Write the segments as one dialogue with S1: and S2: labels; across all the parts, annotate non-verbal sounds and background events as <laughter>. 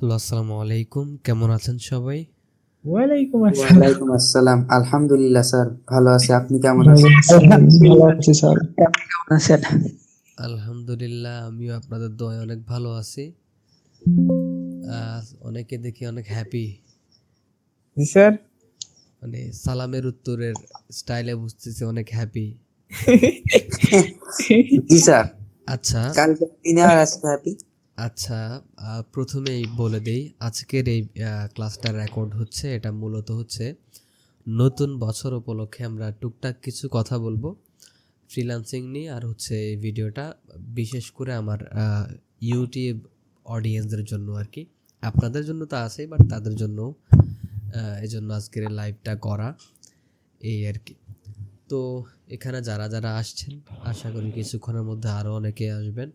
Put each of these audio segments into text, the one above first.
S1: Hello আসসালামু আলাইকুম। কেমন আছেন সবাই?
S2: ওয়ালাইকুম আসসালাম।
S3: আসসালাম। আলহামদুলিল্লাহ স্যার। ভালো আছি। আপনি কেমন আছেন?
S2: ভালো আছি স্যার। কেমন আছেন?
S1: আলহামদুলিল্লাহ আমিও আপনাদের দোয়ায় অনেক ভালো আছি। অনেকে দেখি অনেক হ্যাপি
S2: জি স্যার।
S1: মানে সালামের উত্তরের স্টাইলে বুঝতেছি অনেক হ্যাপি
S3: জি স্যার।
S1: আচ্ছা।
S3: কালকে দিনে আর আজকে হ্যাপি
S1: আচ্ছা প্রথমেই বলে দেই আজকের এই আহ, ক্লাসটা রেকর্ড হচ্ছে এটা মূলত হচ্ছে নতুন বছর উপলক্ষে আমরা টুকটাক কিছু কথা বলব ফ্রিল্যান্সিং নিয়ে আর হচ্ছে এই ভিডিওটা বিশেষ করে আমার ইউটিউব অডিয়েন্সদের জন্য আর কি। আপনাদের জন্য তো আছেই বাট তাদের জন্য এই জন্য আজকের লাইভটা করা এই আর কি। তো এখানে যারা যারা আসছেন আশা করি কিছুক্ষণের মধ্যে আরও অনেকে আসবেন।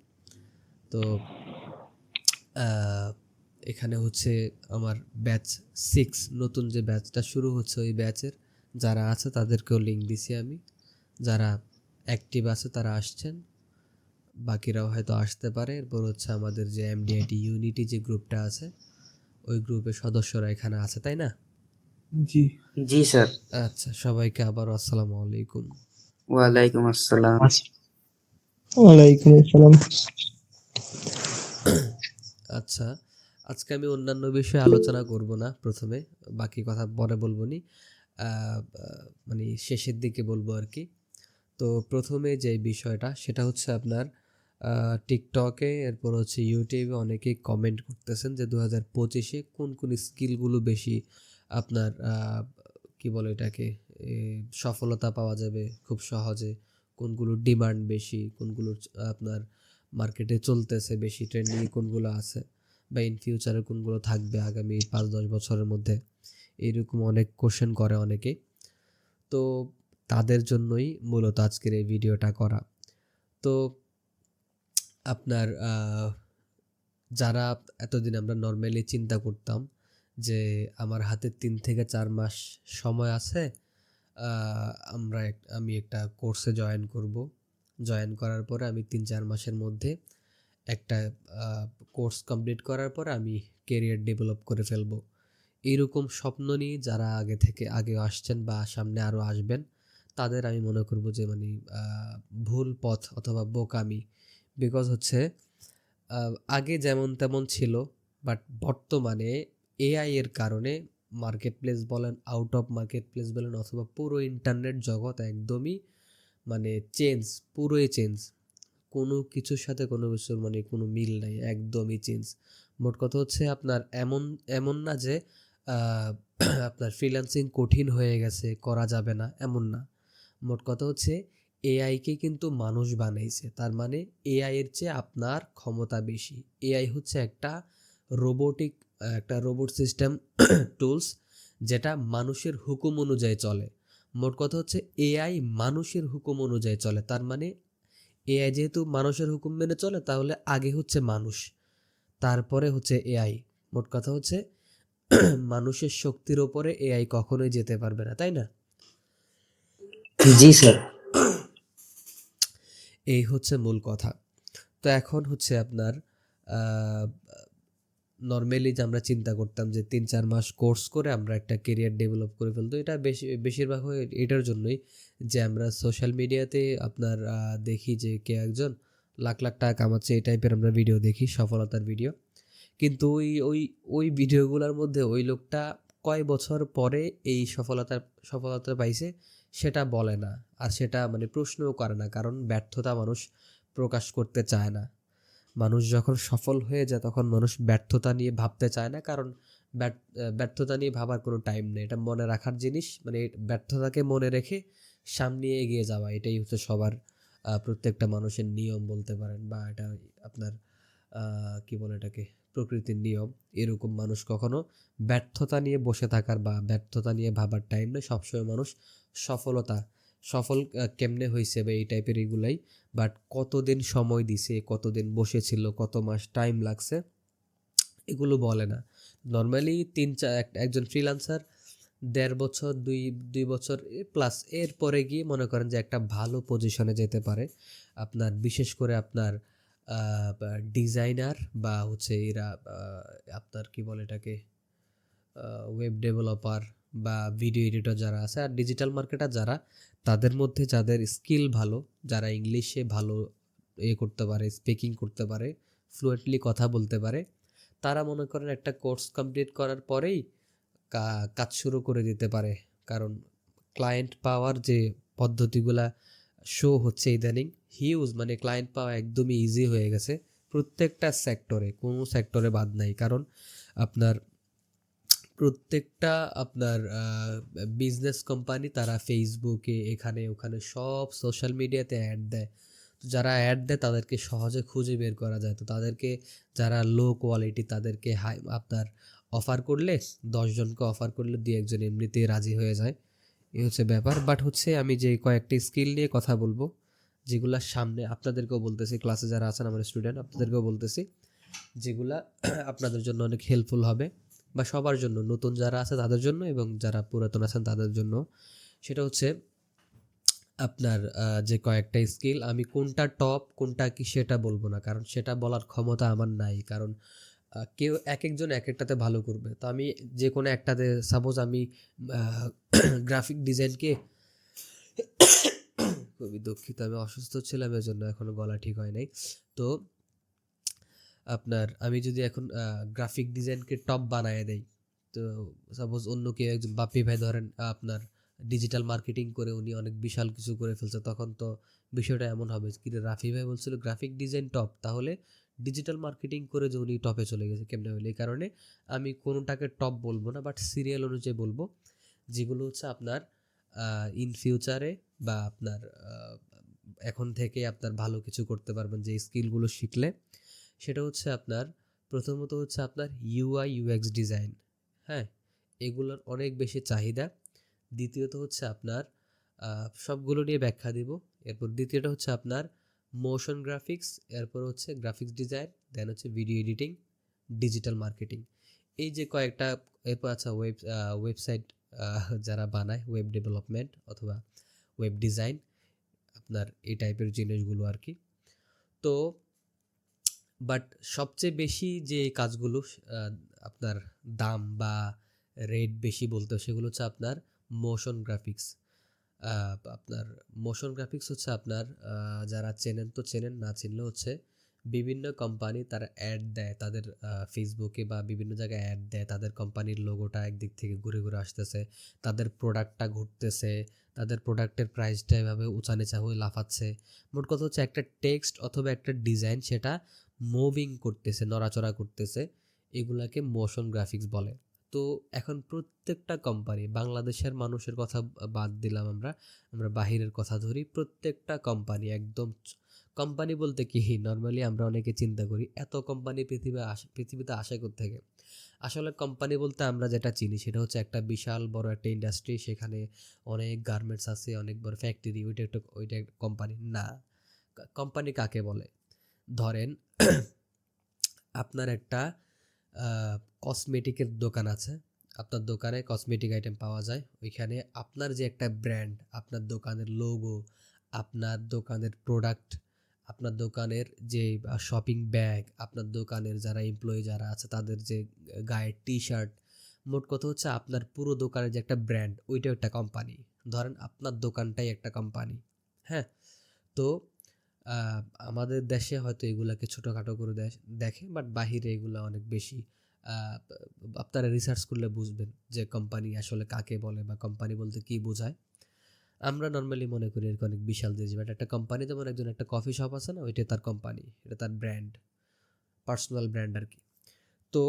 S1: তো এখানে হচ্ছে আমার ব্যাচ সিক্স নতুন যে ব্যাচটা শুরু হচ্ছে ওই ব্যাচের যারা আছে তাদেরকেও লিঙ্ক দিছি আমি। যারা অ্যাক্টিভ আছে তারা আসছেন। বাকিরাও হয়তো আসতে পারে। এরপর হচ্ছে আমাদের যে এমডিআইটি ইউনিটি যে গ্রুপটা আছে ওই গ্রুপের সদস্যরা এখানে আছে তাই না?
S2: জি।
S3: জি স্যার।
S1: আচ্ছা সবাইকে আবার আসসালামু আলাইকুম।
S3: ওয়ালাইকুম আসসালাম।
S2: ওয়ালাইকুম আসসালাম।
S1: আচ্ছা আজকে আমি অন্যান্য বিষয়ে আলোচনা করব না প্রথমে, বাকি কথা পরে বলব নি। মানে শেষের দিকে বলব আর কি। তো প্রথমে যে বিষয়টা, সেটা হচ্ছে আপনার টিকটকে এরপর হচ্ছে ইউটিউবে অনেকেই কমেন্ট করতেছেন যে দু হাজার পঁচিশে কোন কোন স্কিলগুলো বেশি আপনার কি বলে এটাকে সফলতা পাওয়া যাবে খুব সহজে? কোনগুলো ডিমান্ড বেশি? কোনগুলো আপনার মার্কেটে চলতেছে বেশি ট্রেন্ডিং কোনগুলো আছে বা ইন ফিউচারে কোনগুলো থাকবে আগামী পাঁচ, দশ বছরের মধ্যে? এইরকম অনেক কোশ্চেন করে অনেকে। তো তাদের জন্যই মূলত আজকের এই ভিডিওটা করা। তো আপনার যারা এতদিন আমরা নর্মালি চিন্তা করতাম যে আমার হাতে তিন থেকে চার মাস সময় আছে আমরা আমি একটা কোর্সে জয়েন করব। জয়েন করার পরে আমি তিন চার মাসের মধ্যে একটা কোর্স কমপ্লিট করার পরে আমি কেরিয়ার ডেভেলপ করে ফেলব। এইরকম স্বপ্ন নিয়ে যারা আগে থেকে, আগে আসছেন বা সামনে আরও আসবেন, তাদের আমি মনে করব যে মানে ভুল পথ অথবা বোকামি। বিকজ হচ্ছে আগে যেমন তেমন ছিল বাট বর্তমানে এআই এর কারণে মার্কেট প্লেস বলেন আউট অফ মার্কেট প্লেস বলেন, অথবা পুরো ইন্টারনেট জগৎ একদমই মানে চেঞ্জ পুরোই চেঞ্জ কোনো কিছুর সাথে কোনো কিছুর মানে কোনো মিল নাই, একদমই চেঞ্জ মোট কথা হচ্ছে আপনার এমন এমন না যে <clears throat> আপনার ফ্রিল্যান্সিং কঠিন হয়ে গেছে, করা যাবে না, এমন না। মোট কথা হচ্ছে এআইকে কিন্তু মানুষ বানাইছে, তার মানে এআই এর চেয়ে আপনার ক্ষমতা বেশি। এআই হচ্ছে একটা রোবোটিক একটা রোবট সিস্টেম টুলস যেটা মানুষের হুকুম অনুযায়ী চলে। মোট কথা হচ্ছে এআই মানুষের হুকুম অনুযায়ী চলে। তার মানে এআই যেহেতু মানুষের হুকুম মেনে চলে তাহলে আগে হচ্ছে মানুষ তারপরে হচ্ছে এআই মোট কথা হচ্ছে <clears throat> মানুষের শক্তির ওপরে এআই কখনোই যেতে পারবে না তাই না?
S3: জি স্যার।
S1: এই হচ্ছে মূল কথা। তো এখন হচ্ছে আপনার নর্মালি যে আমরা চিন্তা করতাম যে তিন, চার মাস কোর্স করে আমরা একটা কেরিয়ার ডেভেলপ করে ফেলতো, এটা বেশি, বেশিরভাগ হয় এটার জন্যই যে আমরা সোশ্যাল মিডিয়াতে আপনার দেখি যে কে একজন লাখ লাখ টাকা কামাচ্ছে, এই টাইপের আমরা ভিডিও দেখি, সফলতার ভিডিও কিন্তু ওই ওই ওই ভিডিওগুলোর মধ্যে ওই লোকটা কয় বছর পরে এই সফলতার, সফলতা পাইছে সেটা বলে না। আর সেটা মানে প্রশ্নও করে না, কারণ ব্যর্থতা মানুষ প্রকাশ করতে চায় না। মানুষ যখন সফল হয়ে যায়, তখন মানুষ ব্যর্থতা নিয়ে ভাবতে চায় না। কারণ ব্যর্থ- ব্যর্থতা নিয়ে ভাবার কোনো টাইম নেই। এটা মনে রাখার জিনিস। মানে ব্যর্থতাকে মনে রেখে সামনে এগিয়ে যাওয়া। এটাই হচ্ছে সবার প্রত্যেকটা মানুষের নিয়ম বলতে পারেন বা এটা আপনার কি বলে এটাকে? প্রকৃতির নিয়ম। এরকম মানুষ কখনো ব্যর্থতা নিয়ে বসে থাকার বা ব্যর্থতা নিয়ে ভাবার টাইম নেই। সবসময় মানুষ সফলতা সফল কেমনে হয়েছে বা এই টাইপের এগুলাই? বাট কতদিন সময় দিছে, কতদিন বসেছিল, কত মাস টাইম লাগছে, এগুলো বলে না। নর্মালি তিন চার এক- একজন ফ্রিল্যান্সার দেড় বছর, দুই দুই বছর প্লাস এর পরে গিয়ে মনে করেন যে একটা ভালো পজিশনে যেতে পারে। আপনার, বিশেষ করে আপনার ডিজাইনার বা হচ্ছে এরা আপনার কি বলে এটাকে ওয়েব ডেভেলপার বা ভিডিও এডিটর যারা আছে আর ডিজিটাল মার্কেটার যারা, তাদের মধ্যে যাদের স্কিল ভালো, যারা ইংলিশে ভালো এ করতে পারে স্পিকিং করতে পারে ফ্লুয়েন্টলি কথা বলতে পারে, তারা মনে করেন একটা কোর্স কমপ্লিট করার পরেই কাজ শুরু করে দিতে পারে। কারণ ক্লায়েন্ট পাওয়ার যে পদ্ধতিগুলা শো হচ্ছে ইদানিং হিউজ মানে ক্লায়েন্ট পাওয়া একদমই ইজি হয়ে গেছে প্রত্যেকটা সেক্টরে কোনো সেক্টরে বাদ নাই। কারণ আপনার প্রত্যেকটা আপনার বিজনেস কোম্পানি তারা ফেসবুকে এখানে, ওখানে সব সোশ্যাল মিডিয়াতে অ্যাড দেয়। তো যারা অ্যাড দেয়, তাদেরকে সহজে খুঁজে বের করা যায়। তো তাদেরকে যারা লো কোয়ালিটি তাদেরকে হাই আপনার অফার করলে দশজনকে অফার করলে দুই একজন এমনিতেই রাজি হয়ে যায়। এই হচ্ছে ব্যাপার। বাট হচ্ছে আমি যে কয়েকটি স্কিল নিয়ে কথা বলব, যেগুলা সামনে আপনাদেরকেও বলতেছি ক্লাসে যারা আছেন, আমার স্টুডেন্ট আপনাদেরকেও বলতেছি, যেগুলা আপনাদের জন্য অনেক হেল্পফুল হবে। বা সবার জন্য, নতুন যারা আছে তাদের জন্য এবং যারা পুরাতন আছেন তাদের জন্য। সেটা হচ্ছে আপনার যে কয়েকটা স্কিল আমি কোনটা টপ কোনটা কি সেটা বলব না। কারণ সেটা বলার ক্ষমতা আমার নাই। কারণ কেউ এক একজন এক একটাতে ভালো করবে। তো আমি যে কোনো একটাতে সাপোজ আমি গ্রাফিক ডিজাইনকে <coughs> <coughs> খুবই দুঃখিত, আমি অসুস্থ ছিলাম এর জন্য এখনও গলা ঠিক হয় নাই। তো আপনার আমি যদি এখন গ্রাফিক ডিজাইনকে টপ বানায় দেই তো সাপোজ অন্য কেউ একজন বাপ্পি ভাই ধরেন আপনার ডিজিটাল মার্কেটিং করে উনি অনেক বিশাল কিছু করে ফেলছে তখন তো বিষয়টা এমন হবে কি রে, রাফি ভাই বলছিল গ্রাফিক ডিজাইন টপ তাহলে ডিজিটাল মার্কেটিং করে যে উনি টপে চলে গেছে কেমনে হলে এই কারণে আমি কোনোটাকে টপ বলব না বাট সিরিয়াল অনুযায়ী বলব যেগুলো হচ্ছে আপনার ইন ফিউচারে বা আপনার এখন থেকে আপনার ভালো কিছু করতে পারবেন যে স্কিলগুলো শিখলে। সেটা হচ্ছে আপনার, প্রথমত হচ্ছে আপনার ইউআই ইউএক্স ডিজাইন হ্যাঁ? এগুলোর অনেক বেশি চাহিদা। দ্বিতীয়ত হচ্ছে আপনার সবগুলো নিয়ে ব্যাখ্যা দিব। এরপর দ্বিতীয়টা হচ্ছে আপনার মোশন গ্রাফিক্স এরপর হচ্ছে গ্রাফিক্স ডিজাইন দেন হচ্ছে ভিডিও এডিটিং ডিজিটাল মার্কেটিং এই যে কয়েকটা, এরপর আচ্ছা ওয়েব ওয়েবসাইট যারা বানায় ওয়েব ডেভেলপমেন্ট অথবা ওয়েব ডিজাইন আপনার এই টাইপের জিনিসগুলো আর কি। তো বাট সবচেয়ে বেশি যে কাজগুলো আপনার দাম বা রেট বেশি বলতে সেগুলো হচ্ছে আপনার মোশন গ্রাফিক্স আপনার মোশন গ্রাফিক্স হচ্ছে আপনার যারা চেনেন তো চেনেন, না চিনলে হচ্ছে বিভিন্ন কোম্পানি তারা অ্যাড দেয়, তাদের ফেসবুকে বা বিভিন্ন জায়গায় অ্যাড দেয়, তাদের কোম্পানির লোগোটা একদিক থেকে ঘুরে ঘুরে আসতেছে, তাদের প্রোডাক্টটা ঘুরতেছে, তাদের প্রোডাক্টের প্রাইসটা এভাবে উঁচা নিচা হয়ে লাফাচ্ছে। মোট কথা হচ্ছে একটা টেক্সট অথবা একটা ডিজাইন সেটা মুভিং করতেছে, নড়াচড়া করতেছে, এগুলাকে মোশন গ্রাফিক্স বলে। তো এখন প্রত্যেকটা কোম্পানি বাংলাদেশের মানুষের কথা বাদ দিলাম আমরা আমরা বাহিরের কথা ধরি, প্রত্যেকটা কোম্পানি একদম কোম্পানি বলতে কি? নর্মালি আমরা অনেকে চিন্তা করি, এত কোম্পানি পৃথিবী পৃথিবীতে আসে থেকে আসলে কোম্পানি বলতে আমরা যেটা চিনি, সেটা হচ্ছে একটা বিশাল বড় একটা ইন্ডাস্ট্রি সেখানে অনেক গার্মেন্টস আছে, অনেক বড় ফ্যাক্টরি ওইটা একটা ওইটা একটা কোম্পানি না। কোম্পানি কাকে বলে? ধরেন, আপনার একটা কসমেটিকের দোকান আছে। আপনার দোকানে কসমেটিক আইটেম পাওয়া যায়। ওইখানে আপনার যে একটা ব্র্যান্ড আপনার দোকানের লোগো আপনার দোকানের প্রোডাক্ট আপনার দোকানের যে শপিং ব্যাগ আপনার দোকানের যারা এমপ্লয়ি যারা আছে, তাদের যে, গায়ের টি শার্ট মোট কথা হচ্ছে আপনার পুরো দোকানের যে একটা ব্র্যান্ড ওইটাও একটা কোম্পানি ধরেন, আপনার দোকানটাই একটা কোম্পানি হ্যাঁ? তো আমাদের দেশে হয়তো এগুলাকে ছোটোখাটো করে দেশ- দেখে বাট বাহিরে এগুলো অনেক বেশি আপনারা রিসার্চ করলে বুঝবেন যে কোম্পানি আসলে কাকে বলে বা কোম্পানি বলতে কি বোঝায়। আমরা নর্মালি মনে করি এরকম অনেক বিশাল জিনিস বাট একটা কোম্পানি যেমন একজন একটা কফি শপ আছে না, ওইটা তার কোম্পানি এটা তার ব্র্যান্ড পার্সোনাল ব্র্যান্ড আর কি তো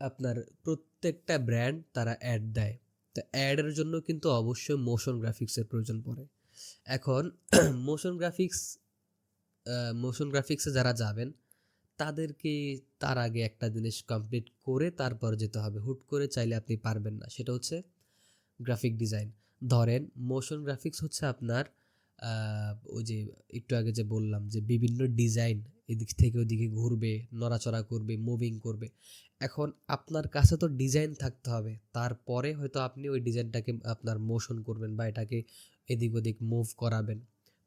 S1: আপনার প্রত্যেকটা ব্র্যান্ড তারা অ্যাড দেয়। তো অ্যাডের জন্য কিন্তু অবশ্যই মোশন গ্রাফিক্সের প্রয়োজন পড়ে। এখন মোশন গ্রাফিক্স মোশন গ্রাফিক্সে যারা যাবেন, তাদেরকে তার আগে একটা জিনিস কমপ্লিট করে তারপর যেতে হবে। হুট করে চাইলে আপনি পারবেন না। সেটা হচ্ছে গ্রাফিক ডিজাইন ধরেন মোশন গ্রাফিক্স হচ্ছে আপনার ওই যে একটু আগে যে বললাম যে বিভিন্ন ডিজাইন এদিক থেকে ওদিকে ঘুরবে, নড়াচড়া করবে মুভিং করবে। এখন আপনার কাছে তো ডিজাইন থাকতে হবে। তারপরে হয়তো আপনি ওই ডিজাইনটাকে আপনার মোশন করবেন বা এটাকে এদিক ওদিক মুভ করাবেন।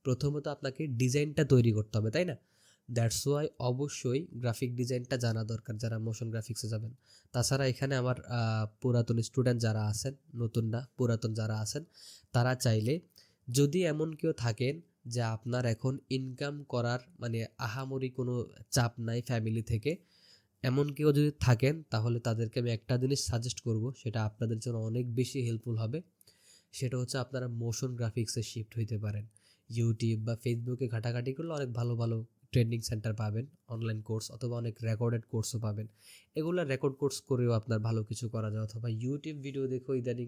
S1: প্রথমত আপনাকে ডিজাইনটা তৈরি করতে হবে, তাই না? দ্যাটস ওয়াই অবশ্যই গ্রাফিক ডিজাইনটা জানা দরকার যারা মোশন গ্রাফিক্সে যাবেন। তাছাড়া এখানে আমার পুরাতন স্টুডেন্ট যারা আছেন, নতুন না, পুরাতন যারা আছেন, তারা চাইলে যদি এমন কেউ থাকেন যে আপনার এখন ইনকাম করার মানে আহামরি কোনো চাপ নাই ফ্যামিলি থেকে, এমন কেউ যদি থাকেন তাহলে তাদেরকে আমি একটা জিনিস সাজেস্ট করব, সেটা আপনাদের জন্য অনেক বেশি হেল্পফুল হবে। সেটা হচ্ছে আপনারা মোশন গ্রাফিক্সে শিফট হইতে পারেন। ইউটিউব বা ফেসবুকে ঘাটাঘাটি করলে অনেক ভালো ভালো ট্রেনিং সেন্টার পাবেন অনলাইন কোর্স অথবা অনেক রেকর্ডেড কোর্সও পাবেন। এগুলো রেকর্ড কোর্স করেও আপনার ভালো কিছু করা যায়। অথবা ইউটিউব ভিডিও দেখো ইদানিং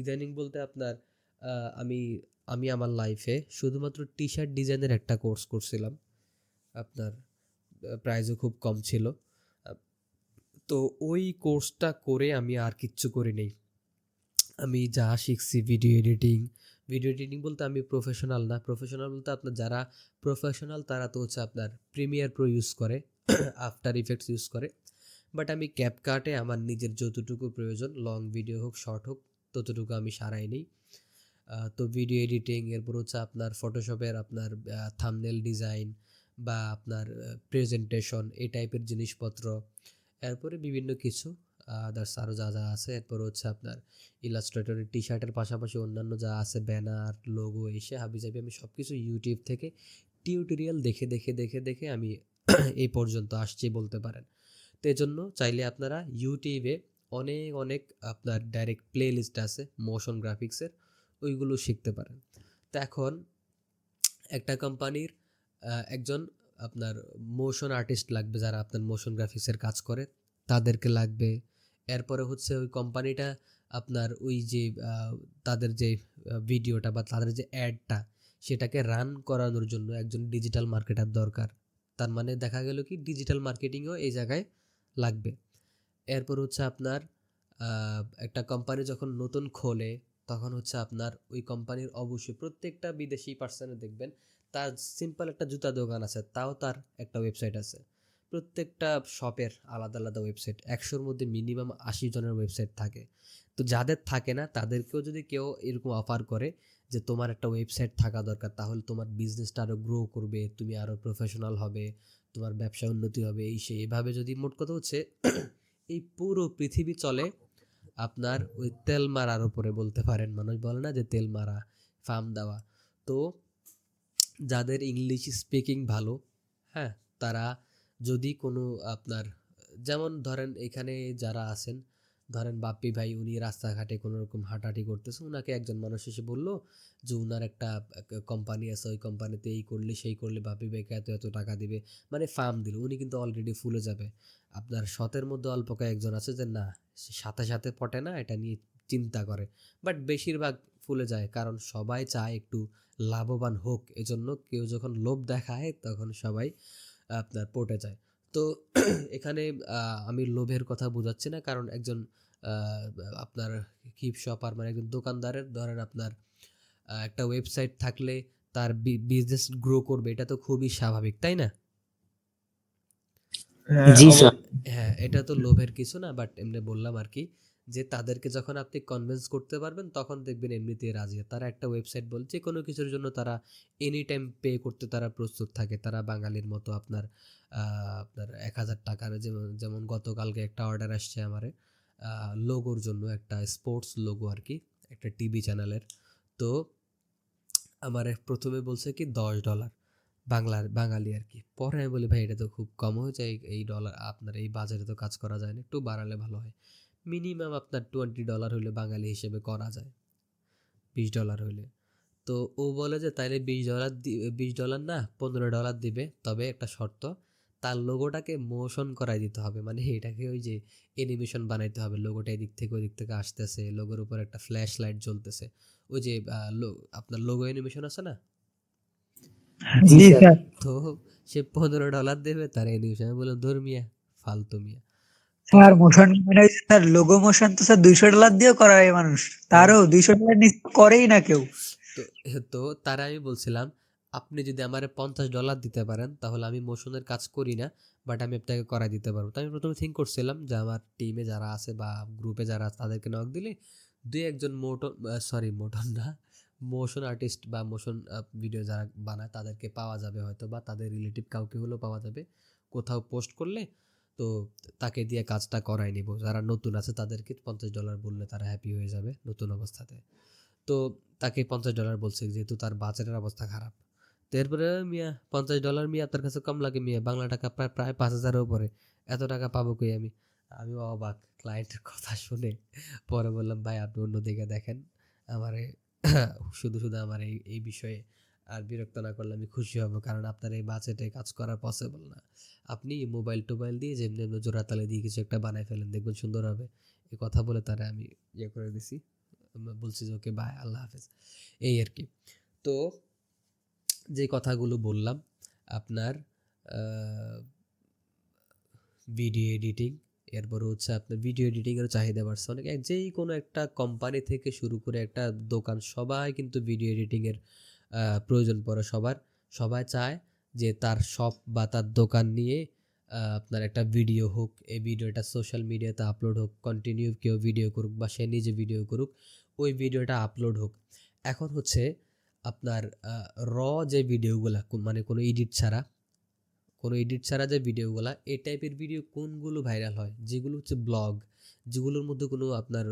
S1: ইদানিং বলতে আপনার আমি আমি আমার লাইফে শুধুমাত্র টি শার্ট ডিজাইনের একটা কোর্স করছিলাম। আপনার প্রাইজও খুব কম ছিল। তো ওই কোর্সটা করে আমি আর কিচ্ছু করি নেই। আমি যা শিখছি ভিডিও এডিটিং ভিডিও এডিটিং বলতে আমি প্রফেশনাল না। প্রফেশনাল বলতে আপনার যারা প্রফেশনাল তারা তো হচ্ছে আপনার প্রিমিয়ার প্রো ইউজ করে আফটার ইফেক্টস ইউজ করে। বাট আমি ক্যাপকাটে আমার নিজের যতটুকু প্রয়োজন লং ভিডিও হোক শর্ট হোক, ততটুকু আমি সারাই নিই। তো ভিডিও এডিটিং এরপর হচ্ছে আপনার ফটোশপের আপনার থামনেল ডিজাইন বা আপনার প্রেজেন্টেশন এই টাইপের জিনিসপত্র, এরপরে বিভিন্ন কিছু। আদার্স আরও যা যা আছে, এরপর হচ্ছে আপনার ইলাস্ট্রেটরের টি শার্টের পাশাপাশি অন্যান্য যা আছে ব্যানার লোগো এসে হাবি জাবি আমি সব কিছু ইউটিউব থেকে টিউটোরিয়াল দেখে দেখে দেখে দেখে আমি এই পর্যন্ত আসছি বলতে পারেন। তো এজন্য চাইলে আপনারা ইউটিউবে অনেক অনেক আপনার ডাইরেক্ট প্লে লিস্ট আছে মোশন গ্রাফিক্সের ওইগুলো শিখতে পারেন। তো এখন একটা কোম্পানির একজন আপনার মোশন আর্টিস্ট লাগবে যারা আপনার মোশন গ্রাফিক্সের কাজ করে, তাদেরকে লাগবে এরপরে হচ্ছে ওই কোম্পানিটা আপনার ওই যে তাদের যে ভিডিওটা বা তাদের যে অ্যাডটা, সেটাকে রান করানোর জন্য একজন ডিজিটাল মার্কেটার দরকার। তার মানে দেখা গেল কি, ডিজিটাল মার্কেটিংও এই জায়গায় লাগবে। এরপর হচ্ছে আপনার একটা কোম্পানি যখন নতুন খোলে, তখন হচ্ছে আপনার ওই কোম্পানির অবশ্যই প্রত্যেকটা বিদেশি পার্সনে দেখবেন, তার সিম্পল একটা জুতা দোকান আছে, তাও তার একটা ওয়েবসাইট আছে। প্রত্যেকটা শপের আলাদা আলাদা ওয়েবসাইট একশোর মধ্যে মিনিমাম আশি জনের ওয়েবসাইট থাকে। তো যাদের থাকে না, তাদেরকেও যদি কেউ এরকম অফার করে যে তোমার একটা ওয়েবসাইট থাকা দরকার, তাহলে তোমার বিজনেসটা আরও গ্রো করবে, তুমি আরও প্রফেশনাল হবে, তোমার ব্যবসা উন্নতি হবে, এই সেই। এভাবে যদি মোট কথা হচ্ছে, এই পুরো পৃথিবী চলে, আপনার ওই তেল মারার উপরে বলতে পারেন। মানুষ বলে না যে তেল মারা ফার্ম দেওয়া। তো যাদের ইংলিশ স্পিকিং ভালো হ্যাঁ তারা যদি কোনো আপনার, যেমন ধরেন এখানে যারা আছেন, ধরেন বাপ্পি ভাই উনি রাস্তাঘাটে কোনো রকম হাঁটাহাঁটি করতেছে ওনাকে একজন মানুষ এসে বলল যে উনার একটা কোম্পানি আছে, ওই কোম্পানিতে এই করলে, সেই করলে বাপ্পি ভাইকে এত এত টাকা দিবে মানে ফার্ম দিল, উনি কিন্তু অলরেডি ফুলে যাবে। আপনার শতের মধ্যে অল্প কয়েকজন আছে যে না সাথে সাথে পটে না, এটা নিয়ে চিন্তা করে বাট বেশিরভাগ ফুলে যায়, কারণ সবাই চায় একটু লাভবান হোক, এজন্য কেউ যখন লোভ দেখায়, তখন সবাই আপনার পটে যায়। তো এখানে আহ, আমি লোভের কথা বোঝাচ্ছি না কারণ একজন আহ, আপনার কিপ শপার মানে একজন দোকানদারের ধরেন আপনার আহ, একটা ওয়েবসাইট থাকলে তার বিজনেস গ্রো করবে এটা তো খুবই স্বাভাবিক তাই না?
S4: জি
S1: হ্যাঁ এটা তো লোভের কিছু না বাট এমনি বললাম আর কি। যে তাদেরকে যখন আপনি কনভিন্স করতে পারবেন, তখন দেখবেন এমনিতেই রাজি। তারা একটা ওয়েবসাইট বল যে কোনো কিছুর জন্য তারা এনি টাইম পে করতে তারা প্রস্তুত থাকে। তারা বাঙালির মতো আপনার আপনার এক হাজার টাকার যেমন যেমন গতকালকে একটা অর্ডার আসছে আমারে লোগোর জন্য একটা স্পোর্টস লোগো আর কি, একটা টিভি চ্যানেলের তো আমার প্রথমে বলছে কি, দশ ডলার বাংলার, বাঙালি আর কি। পরে আমি বলি, ভাই, এটা তো খুব কম হয়ে যায়, এই ডলার আপনার এই বাজারে তো কাজ করা যায় না, একটু বাড়ালে ভালো হয়। মিনিমাম আপনার টোয়েন্টি ডলার হলে বাঙালি হিসেবে করা যায়। বিশ ডলার হলে। তো ও বলে যে তাইলে বিশ ডলার বিশ ডলার না পনেরো ডলার দিবে। তবে একটা শর্ত তার লোগোটাকে মোশন করাই দিতে হবে। মানে এটাকে ওই যে অ্যানিমেশন বানাইতে হবে। লোগোটা এদিক থেকে ওই দিক থেকে আসতেছে। লোগোর উপর একটা ফ্ল্যাশ লাইট জ্বলতেছে। ওই যে আপনার লোগো অ্যানিমেশন আছে না? তো সে পনেরো ডলার দেবে তার অ্যানিমেশন বলে ধর্মিয়া ফালতু মিয়া।
S4: স্যার মোশন মানে স্যার লোগো মোশন তো স্যার দুইশো ডলার দিয়েও করায় মানুষ। তারও দুইশো ডলার করেই না কেউ।
S1: তো তারা আমি বলছিলাম, আপনি যদি আমারে পঞ্চাশ ডলার দিতে পারেন, তাহলে আমি মোশনের কাজ করি না বাট আমি আপনাকে করাই দিতে পারব। তো আমি প্রথমে থিঙ্ক করছিলাম যে আমার টিমে যারা আছে বা গ্রুপে যারা আছে, তাদেরকে নক দিলে দুই একজন মোটন সরি মোটন না মোশন আর্টিস্ট বা মোশন ভিডিও যারা বানায়, তাদেরকে পাওয়া যাবে হয়তো, বা তাদের রিলেটিভ কাউকে হলেও পাওয়া যাবে। কোথাও পোস্ট করলে তো তাকে দিয়ে কাজটা করাই নিব। যারা নতুন আছে তাদেরকে পঞ্চাশ ডলার বললে তারা হ্যাপি হয়ে যাবে নতুন অবস্থাতে। তো তাকে পঞ্চাশ ডলার বলছে যেহেতু তার বাজেটের অবস্থা খারাপ। তো এরপরে মিয়া, পঞ্চাশ ডলার মিয়া, তার কাছে কম লাগে মিয়া? বাংলা টাকা প্রায় প্রায় পাঁচ হাজারের উপরে। এত টাকা পাবো কই আমি? আমি অবাক ক্লায়েন্টের কথা শুনে। পরে বললাম, ভাই, আপনি অন্যদিকে দেখেন। আমার, শুধু শুধু আমার এই এই বিষয়ে আর বিরক্ত না করলে আমি খুশি হব, কারণ আপনার এই বাজেটে কাজ করা পসিবল না। আপনি মোবাইল টোবাইল দিয়ে যেমনি এমনি জোড়াতালে দিয়ে কিছু একটা বানাই ফেলেন, দেখবেন সুন্দর হবে। এই কথা বলে তারা আমি ইয়ে করে দিছি। বলছি যে, ওকে বাই আল্লাহ হাফেজ। এই আর কি। তো যে কথাগুলো বললাম, আপনার ভিডিও এডিটিং এরপর হচ্ছে আপনার ভিডিও এডিটিংয়ের চাহিদা বাড়ছে। অনেক, যেই কোনো একটা কোম্পানি থেকে শুরু করে একটা দোকান, সবাই কিন্তু ভিডিও এডিটিংয়ের প্রয়োজন পড়ে সবার। সবাই চায় যে তার শপ বা তার দোকান নিয়ে আপনার একটা ভিডিও হোক, এই ভিডিওটা সোশ্যাল মিডিয়াতে আপলোড হোক কন্টিনিউ কেউ ভিডিও করুক বা সে নিজে ভিডিও করুক, ওই ভিডিওটা আপলোড হোক। এখন হচ্ছে আপনার র যে ভিডিওগুলা মানে কোনো এডিট ছাড়া, কোনো এডিট ছাড়া যে ভিডিওগুলা এই টাইপের ভিডিও কোনগুলো ভাইরাল হয়? যেগুলো হচ্ছে ব্লগ যেগুলোর মধ্যে কোনো আপনার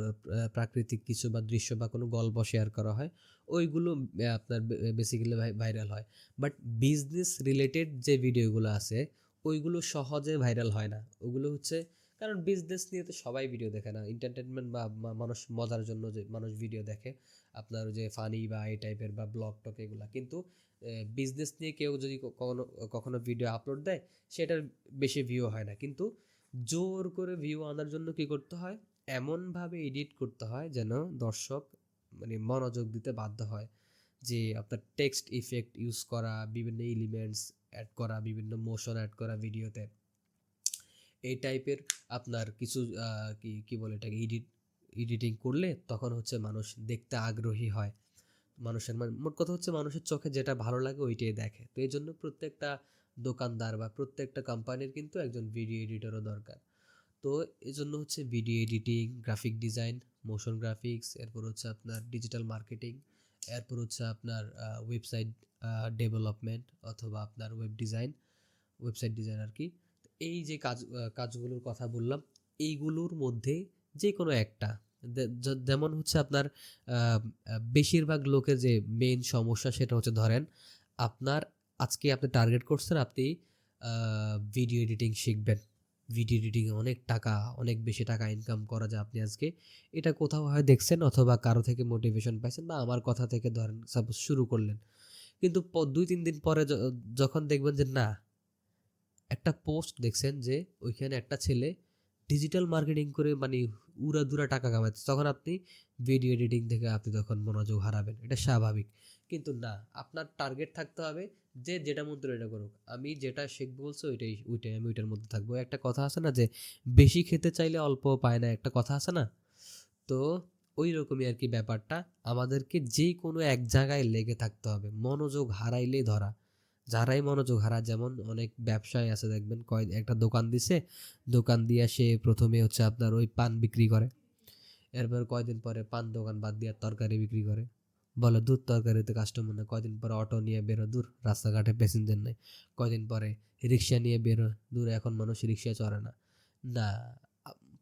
S1: প্রাকৃতিক কিছু বা দৃশ্য বা কোনো গল্প শেয়ার করা হয় ওইগুলো আপনার বেসিক্যালি ভাইরাল হয়। বাট বিজনেস রিলেটেড যে ভিডিওগুলো আছে, ওইগুলো সহজে ভাইরাল হয় না। ওগুলো হচ্ছে, কারণ বিজনেস নিয়ে তো সবাই ভিডিও দেখে না। এন্টারটেনমেন্ট বা মানুষ মজার জন্য যে, মানুষ ভিডিও দেখে। আপনার যে ফানি বা এই টাইপের বা ব্লগ টক এগুলা। কিন্তু বিজনেস নিয়ে কেউ যদি কখনো কখনো ভিডিও আপলোড দেয়, সেটার বেশি ভিউ হয় না। কিন্তু জোর করে ভিউ আনার জন্য কি করতে হয়? এমনভাবে এডিট করতে হয় যেন দর্শক মানে মনোযোগ দিতে বাধ্য হয় যে আপনার টেক্সট ইফেক্ট ইউজ করা, বিভিন্ন এলিমেন্টস অ্যাড করা, বিভিন্ন মোশন অ্যাড করা ভিডিওতে এই টাইপের আপনার কিছু কি কি বলে এটাকে এডিট এডিটিং করলে তখন হচ্ছে মানুষ দেখতে আগ্রহী হয়। মানুষের মানে মোট কথা হচ্ছে মানুষের চোখে যেটা ভালো লাগে ওইটাই দেখে। তো এই জন্য প্রত্যেকটা দোকানদার বা প্রত্যেকটা কোম্পানির কিন্তু একজন ভিডিও এডিটরও দরকার। তো এই জন্য হচ্ছে video editing graphic design motion graphics এরপর হচ্ছে আপনার ডিজিটাল মার্কেটিং এরপর হচ্ছে আপনার ওয়েবসাইট ডেভেলপমেন্ট অথবা আপনার ওয়েব ডিজাইন ওয়েবসাইট ডিজাইন আর কি। এই যে কাজ কাজগুলোর কথা বললাম, এইগুলোর মধ্যে যে কোনো একটা যেমন হচ্ছে আপনার বেশিরভাগ লোকের যে মেইন সমস্যা সেটা হচ্ছে ধরেন, আপনার আজকে আপনি টার্গেট করছেন আপনি ভিডিও এডিটিং শিখবেন। ভিডিও এডিটিং অনেক টাকা, অনেক বেশি টাকা ইনকাম করা যায় আপনি আজকে। এটা কোথাও হয় দেখছেন অথবা কারও থেকে মোটিভেশন পাইছেন বা আমার কথা থেকে ধরেন সাপোজ শুরু করলেন। কিন্তু দুই, তিন দিন পরে যখন দেখবেন যে না, একটা পোস্ট দেখছেন যে ওইখানে একটা ছেলে ডিজিটাল মার্কেটিং করে মানে উড়া দুরা টাকা কামাচ্ছে তখন আপনি ভিডিও এডিটিং থেকে আপনি তখন মনোযোগ হারাবেন। এটা স্বাভাবিক। কিন্তু না, আপনার টার্গেট থাকতে হবে যে যেটা মন্ত্র এটা করুক। আমি যেটা শিখব বলছো, ওইটাই ওইটাই আমি ওইটার মধ্যে থাকব। একটা কথা আছে না যে, বেশি খেতে চাইলে অল্প পায় না, একটা কথা আছে না? তো ওই রকমই আর কি ব্যাপারটা। আমাদেরকে যে কোনো এক জায়গায় লেগে থাকতে হবে, মনোযোগ হারাইলেই ধরা। যারাই মনোযোগ হারা যেমন অনেক ব্যবসায়ী আছে দেখবেন, কয়, একটা দোকান দিছে, দোকান দিয়ে সে প্রথমে হচ্ছে আপনার ওই পান বিক্রি করে। এরপর কয়দিন পরে পান দোকান বাদ দিয়ে তরকারি বিক্রি করে। বলে দুধ তরকারিতে কাস্টমার না কয়দিন পরে অটো নিয়ে বেরো দূর রাস্তাঘাটে প্যাসেঞ্জার নেই কয়দিন পরে রিক্সা নিয়ে বেরো দূর এখন মানুষ রিক্সা চড়ে না। না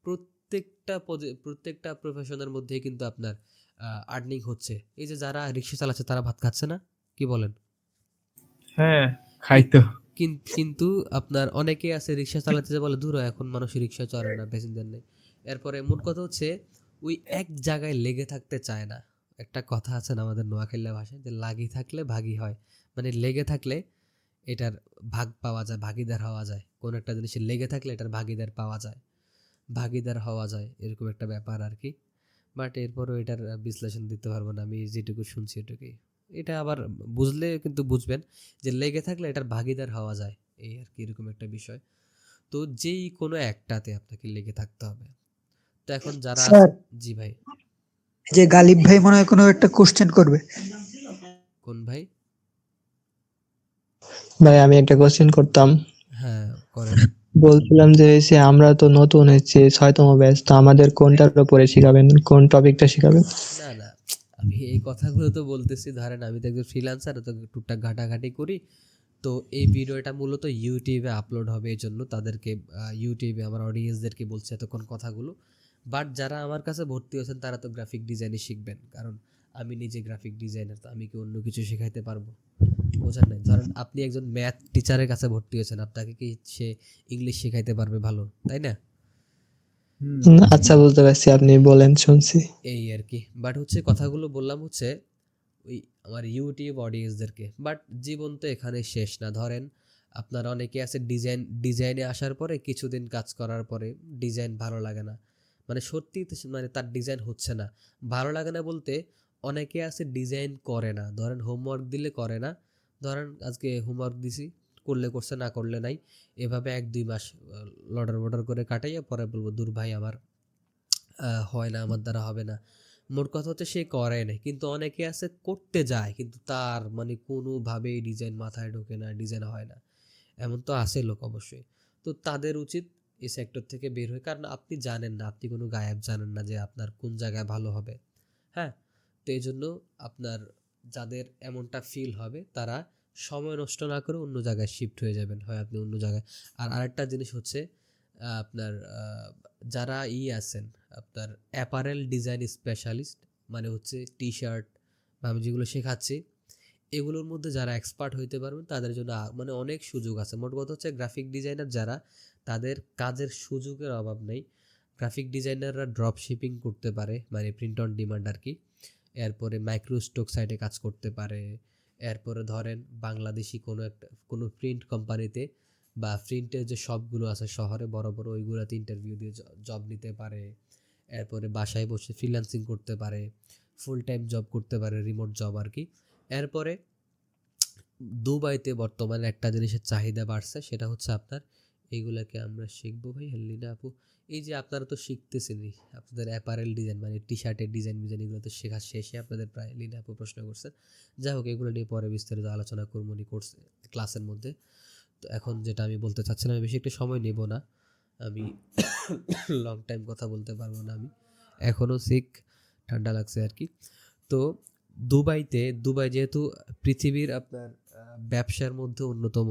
S1: প্রত্যেকটা প্রত্যেকটা প্রফেশনের মধ্যেই কিন্তু আপনার আর্নিং হচ্ছে। এই যে যারা রিক্সা চালাচ্ছে তারা ভাত খাচ্ছে না? কি বলেন?
S2: হ্যাঁ খাইতো
S1: কিন- কিন্তু আপনার অনেকে আছে রিক্সা চালাতে যে বলে দূর এখন মানুষ রিক্সা চড়ে না প্যাসেঞ্জার নেই। এরপরে মোট কথা হচ্ছে ওই এক জায়গায় লেগে থাকতে চায় না। একটা কথা আছে না আমাদের নোয়াখালী ভাষায় যে লাগি থাকলে ভাগি হয়। মানে লেগে থাকলে এটার ভাগ পাওয়া যায় ভাগিদার হওয়া যায়। কোন একটা জিনিসে লেগে থাকলে এটার ভাগিদার পাওয়া যায়। ভাগিদার হওয়া যায় এরকম একটা ব্যাপার আর কি। বাট এরপরও এটার বিশ্লেষণ দিতে পারব না আমি যেটুকু শুনছি এটুকুই। এটা আবার বুঝলে কিন্তু বুঝবেন যে লেগে থাকলে এটার ভাগিদার হওয়া যায় এই আর কি এরকম একটা বিষয়। তো যেই কোনো একটাতে আপনাকে লেগে থাকতে হবে। তো এখন যারা জি ভাই।
S4: যে গালিব ভাই মনে হয় কোনো একটা কোশ্চেন করবে।
S1: কোন ভাই?
S2: ভাই আমি একটা কোশ্চেন করতাম।
S1: হ্যাঁ করেন।
S2: বলছিলাম যে হচ্ছে আমরা তো নতুন হচ্ছে ছয়তম ব্যাচ তো আমাদের কোনটার উপরে শিখাবেন? কোন টপিকটা শিখাবেন?
S1: না না আমি এই কথাগুলো তো বলতেছি ধরেন আমি তো একজন ফ্রিল্যান্সার তো টুকটাক ঘাটাঘাটি করি। তো এই ভিডিওটা মূলত ইউটিউবে আপলোড হবে এই জন্য তাদেরকে আহ, ইউটিউবে আমার অডিয়েন্সদেরকে বলছে এতক্ষণ কথাগুলো। বাট যারা আমার কাছে ভর্তি হয়েছেন তারা তো গ্রাফিক ডিজাইনই শিখবেন। কারণ আমি নিজে গ্রাফিক ডিজাইনার তো আমি কি অন্য কিছু শেখাইতে পারব? বোঝেন নাই। ধরেন আপনি একজন ম্যাথ টিচারের কাছে ভর্তি হয়েছেন আপনাকে কি সে ইংলিশ শেখাইতে পারবে ভালো? তাই না?
S2: আচ্ছা বুঝতে পারছি। আপনি বলেন শুনছি।
S1: এই আর কি। বাট হচ্ছে কথাগুলো বললাম হচ্ছে ওই আমার ইউটিউব অডিয়েন্সদেরকে বাট জীবন তো এখানে শেষ না। ধরেন আপনার অনেকে আছে ডিজাইন ডিজাইনে আসার পরে কিছুদিন কাজ করার পরে ডিজাইন ভালো লাগে না। মানে সত্যি মানে তার ডিজাইন হচ্ছে না। ভালো লাগে না বলতে অনেকে আছে ডিজাইন করে না। ধরেন হোমওয়ার্ক দিলে করে না। ধরেন আজকে হোমওয়ার্ক দিছি, করলে করছে, না করলে নাই। এভাবে এক দুই মাস লডার বর্ডার করে কাটাইয়া পরে বলব, দূর ভাই, আমার হয় না, আমার দ্বারা হবে না। মোট কথা হচ্ছে সে করে না কিন্তু অনেকে আছে করতে যায়, কিন্তু তার মানে কোনোভাবেই ডিজাইন মাথায় ঢোকে না ডিজাইন হয় না। এমন তো আছে লোক অবশ্যই। তো তাদের উচিত এই সেক্টর থেকে বের হয়ে, কারণ আপনি জানেন না, আপনি কোনো গায়েব জানেন না যে আপনার কোন জায়গায় ভালো হবে। হ্যাঁ? তো এই জন্য আপনার যাদের এমনটা ফিল হবে, তারা সময় নষ্ট না করে অন্য জায়গায় শিফট হয়ে যাবেন। হয় আপনি অন্য জায়গায়। আর আরেকটা জিনিস হচ্ছে আপনার যারা ই আছেন, আপনার অ্যাপারেল ডিজাইন স্পেশালিস্ট মানে হচ্ছে টি শার্ট বা আমি যেগুলো শেখাচ্ছি, এগুলোর মধ্যে যারা এক্সপার্ট হইতে পারবেন, তাদের জন্য মানে অনেক সুযোগ আছে। মোট কথা হচ্ছে গ্রাফিক ডিজাইনার যারা তাদের কাজের সুযোগের অভাব নেই। গ্রাফিক ডিজাইনাররা ড্রপ শিপিং করতে পারে মানে প্রিন্ট অন ডিমান্ড আর কি এরপরে মাইক্রো স্টক সাইটে কাজ করতে পারে। এরপরে ধরেন বাংলাদেশি কোনো একটা, কোনো প্রিন্ট কোম্পানিতে বা প্রিন্টের যে শপগুলো আছে শহরে বড় বড়, ওইগুলোতে ইন্টারভিউ দিয়ে জব নিতে পারে। এরপরে বাসায় বসে ফ্রিল্যান্সিং করতে পারে ফুল টাইম জব করতে পারে রিমোট জব আর কি এরপরে দুবাইতে বর্তমানে একটা জিনিসের চাহিদা বাড়ছে, সেটা হচ্ছে আপনার এইগুলাকে আমরা শিখব ভাই হেলিনা আপু? এই যে আপনারা তো শিখতেছেনই আপনাদের অ্যাপারেল ডিজাইন মানে টি শার্টের ডিজাইন ডিজাইন এগুলো তো শেখা শেষে আপনাদের প্রায় লিনা আপু প্রশ্ন করছেন যাই হোক, এগুলো নিয়ে পরে বিস্তারিত আলোচনা করব নি কোর্স ক্লাসের মধ্যে। তো এখন যেটা আমি বলতে চাচ্ছিলাম আমি বেশি একটা সময় নেব না। আমি <coughs> লং টাইম কথা বলতে পারব না আমি। এখনও শিখ ঠান্ডা লাগছে আর কি। তো দুবাইতে, দুবাই যেহেতু পৃথিবীর আপনার ব্যবসার মধ্যে অন্যতম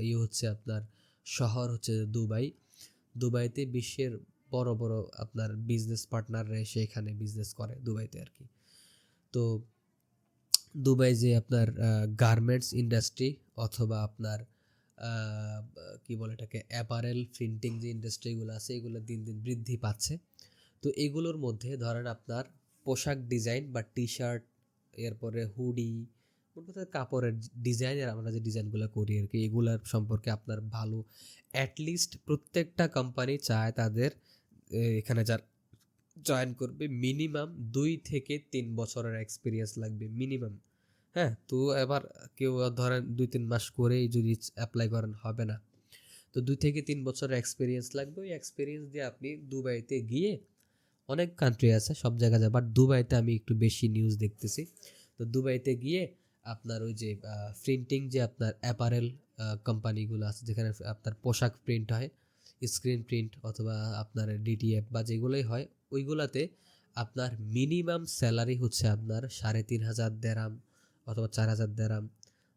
S1: ইয়ে হচ্ছে আপনার শহর হচ্ছে দুবাই। দুবাইতে বিশ্বের বড় বড় আপনার বিজনেস পার্টনাররা এসে এখানে বিজনেস করে দুবাইতে আর কি। তো দুবাই যে আপনার গার্মেন্টস ইন্ডাস্ট্রি অথবা আপনার কি বলে এটাকে অ্যাপারেল প্রিন্টিং যে ইন্ডাস্ট্রিগুলো আছে, এগুলো দিন দিন বৃদ্ধি পাচ্ছে। তো এগুলোর মধ্যে ধরেন আপনার পোশাক ডিজাইন বা টি শার্ট এরপরে হুডি কথা কাপড়ের ডিজাইনের আমরা যে ডিজাইনগুলো করি আর কি, এগুলার সম্পর্কে আপনার ভালো অ্যাটলিস্ট প্রত্যেকটা কোম্পানি চায় তাদের এখানে যার জয়েন করবে মিনিমাম দুই থেকে তিন বছরের এক্সপিরিয়েন্স লাগবে মিনিমাম হ্যাঁ তো এবার কেউ ধরেন দুই তিন মাস করেই যদি অ্যাপ্লাই করেন হবে না। তো দুই থেকে তিন বছরের এক্সপিরিয়েন্স লাগবে, ওই এক্সপিরিয়েন্স দিয়ে আপনি দুবাইতে গিয়ে অনেক কান্ট্রি আছে, সব জায়গা যায় বাট দুবাইতে আমি একটু বেশি নিউজ দেখতেছি। তো দুবাইতে গিয়ে আপনার ওই যে প্রিন্টিং যে আপনার অ্যাপারেল কোম্পানিগুলো আছে, যেখানে আপনার পোশাক প্রিন্ট হয় স্ক্রিন প্রিন্ট অথবা আপনার ডিটিএফ বা যেগুলোই হয়, ওইগুলাতে আপনার মিনিমাম স্যালারি হচ্ছে আপনার সাড়ে তিন হাজার দেরাম অথবা চার হাজার দেরাম।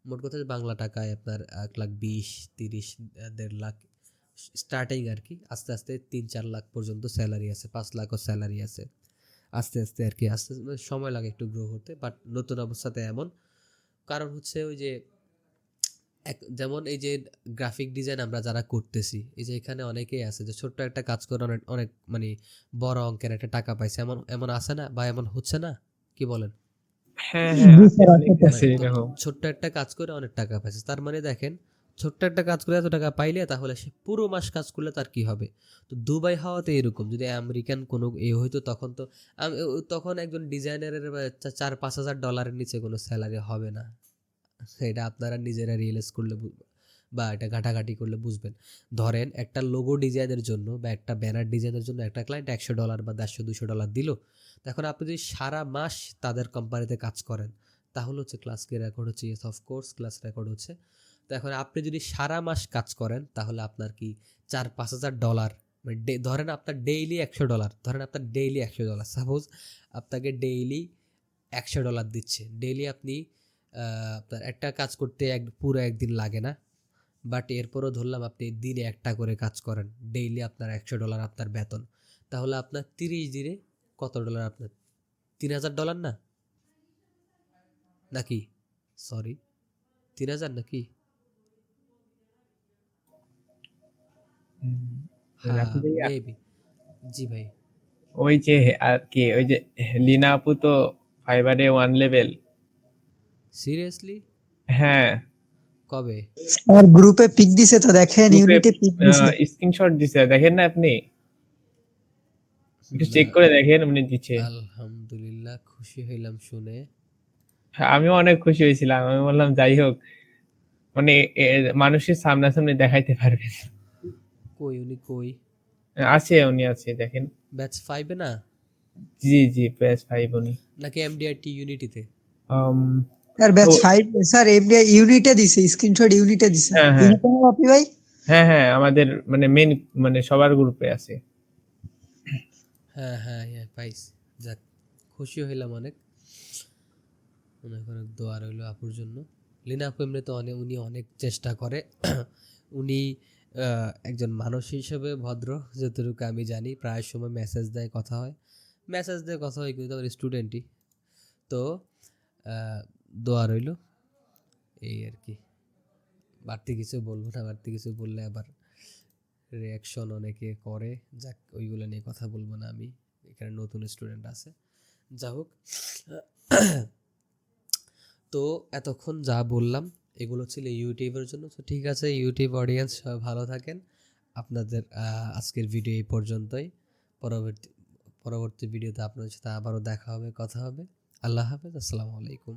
S1: মোট কথা বাংলা টাকায় আপনার এক লাখ বিশ, তিরিশ, দেড় লাখ স্টার্টিং আর কি, আস্তে আস্তে তিন চার লাখ পর্যন্ত স্যালারি আছে, পাঁচ লাখও স্যালারি আছে। আস্তে আস্তে আর কি, আস্তে সময় লাগে একটু গ্রো হতে বাট নতুন অবস্থাতে এমন কারণ হচ্ছে ওই যে এক যেমন এই যে গ্রাফিক ডিজাইন আমরা যারা করতেছি এই যে এখানে অনেকেই আছে যে ছোট্ট একটা কাজ করে অনেক অনেক মানে বড় অঙ্কের একটা টাকা পাইছে। এমন এমন আছে না বা এমন হচ্ছে না? কি বলেন?
S2: হ্যাঁ হ্যাঁ
S1: ছোট্ট একটা কাজ করে অনেক টাকা পাইছে। তার মানে দেখেন ছোট্ট একটা কাজ করে এত টাকা পাইলে তাহলে সে পুরো মাস কাজ করলে তার কি হবে? তো দুবাই হওয়াতে এরকম, যদি আমেরিকান কোনো এ হইতো তখন তো তখন একজন ডিজাইনারের চার পাঁচ হাজার ডলারের নিচে কোনো স্যালারি হবে না। এটা আপনারা নিজেরা রিয়েলাইজ করলে বু- এটা ঘাটাঘাটি করলে বুঝবেন। ধরেন একটা লোগো ডিজাইনের জন্য বা একটা ব্যানার ডিজাইনের জন্য একটা ক্লায়েন্ট একশো ডলার বা দেড়শো দুশো ডলার দিল। এখন আপনি যদি সারা মাস তাদের কোম্পানিতে কাজ করেন, তাহলে হচ্ছে ক্লাস রেকর্ড হচ্ছে yes of course class record হচ্ছে। তো এখন আপনি যদি সারা মাস কাজ করেন, তাহলে আপনার কি চার পাঁচ হাজার ডলার মানে ধরেন আপনার ডেইলি একশো ডলার ধরেন আপনার ডেইলি একশো ডলার সাপোজ আপনাকে ডেইলি একশো ডলার দিচ্ছে। ডেইলি আপনি আপনার একটা কাজ করতে এক, পুরো একদিন লাগে না বাট এরপরও ধরলাম আপনি দিনে একটা করে কাজ করেন ডেইলি আপনার একশো ডলার আপনার বেতন। তাহলে আপনার তিরিশ দিনে কত ডলার আপনার? তিন হাজার ডলার না? নাকি? সরি তিন হাজার নাকি? হ্যাঁ maybe। জি ভাই।
S5: ওই যে আর কি ওই যে লিনা আপু তো ফাইবারে ওয়ান লেভেল
S1: সিরিয়াসলি
S5: হ্যাঁ।
S1: কবে?
S4: আর গ্রুপে পিক দিছে তো দেখেন ইউনিটি পিক দিছে।
S5: স্ক্রিনশট দিছে দেখেন না আপনি? একটু চেক করে দেখেন উনি দিচ্ছে
S1: আলহামদুলিল্লাহ খুশি হইলাম শুনে।
S5: হ্যাঁ, আমিও অনেক খুশি হয়েছিলাম আমি বললাম যাই হোক। মানে এ, মানুষের সামনাসামনি দেখাইতে পারবেন।
S1: কই উনি কই?
S5: আছে উনি আছে দেখেন।
S1: ব্যাচ ফাইভে না?
S5: জি জি প্রেস ফাইভ উনি।
S1: নাকি এমডিআইটি ইউনিটিতে
S4: স্যার ব্যাচ
S5: ও-
S4: 5 স্যার এমডি ইউনিটে দিছে স্ক্রিনশট ইউনিটে দিছে।
S5: হ্যাঁ, হ্যাঁ।
S4: ইউনিটে ভাই?
S5: হ্যাঁ হ্যাঁ আমাদের মানে মেন মানে সবার গ্রুপে আছে।
S1: হ্যাঁ হ্যাঁ হ্যাঁ পাইছি। যাক খুশি হইলাম অনেক। অনেক অনেক দোয়া রইল আপুর জন্য। লিনা আপু এমনি তো অনেক উনি অনেক চেষ্টা করে। উনি একজন মানুষ হিসেবে ভদ্র, যতটুকু আমি জানি, প্রায় সময় মেসেজ দেয় কথা হয়। মেসেজ দিয়ে কথা হয় কিন্তু আমার স্টুডেন্টই তো দোয়া রইল। এই আর কি। বাড়তি কিছু বলব না, বাড়তি কিছু বললে আবার রিয়াকশন অনেকে করে। যাক, ওইগুলো নিয়ে কথা বলব না আমি। এখানে নতুন স্টুডেন্ট আছে। যা হোক। তো, এতক্ষণ যা বললাম এগুলো ছিল ইউটিউবের জন্য। তো ঠিক আছে, ইউটিউব অডিয়েন্স সবাই ভালো থাকেন। আপনাদের আজকের ভিডিও এই পর্যন্তই। পরবর্তী পরবর্তী ভিডিওতে আপনাদের সাথে আবারও দেখা হবে, কথা হবে। আল্লাহ হাফেজ, আসসালামু আলাইকুম।